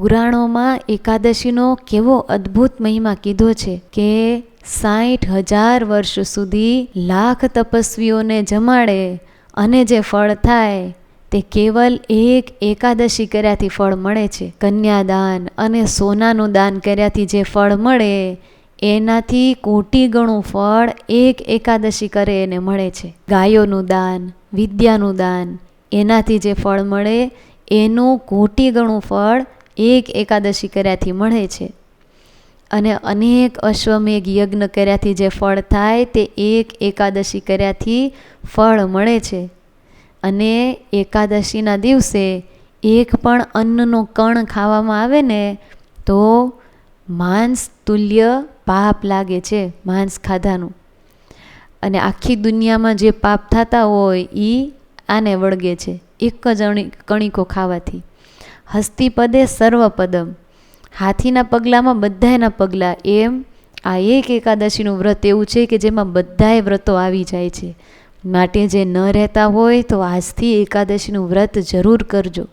પુરાણોમાં એકાદશીનો કેવો અદ્ભુત મહિમા કીધો છે કે સાઠ હજાર વર્ષ સુધી લાખ તપસ્વીઓને જમાડે અને જે ફળ થાય તે કેવલ એક એકાદશી કર્યાથી ફળ મળે છે. કન્યાદાન અને સોનાનું દાન કર્યાથી જે ફળ મળે, એનાથી કોટી ગણું ફળ એક એકાદશી કરે એને મળે છે. ગાયોનું દાન, વિદ્યાનું દાન, એનાથી જે ફળ મળે, એનું કોટી ગણું ફળ એક એકાદશી કર્યાથી મળે છે. અને અનેક અશ્વમેઘ યજ્ઞ કર્યાથી જે ફળ થાય તે એક એકાદશી કર્યાથી ફળ મળે છે. અને એકાદશીના દિવસે એક પણ અન્નનો કણ ખાવામાં આવે ને તો માંસ તુલ્ય પાપ લાગે છે માંસ ખાધાનું. અને આખી દુનિયામાં જે પાપ થતા હોય એ આને વળગે છે. એક જ કણિકો ખાવાથી. હસ્તિપદે સર્વપદમ. હાથીના પગલામાં બધાયના પગલાં એમ. આ એક એકાદશીનું વ્રત એવું છે કે જેમાં બધાય વ્રતો આવી જાય છે. માટે જે ન રહેતા હોય તો આજથી એકાદશીનું વ્રત જરૂર કરજો.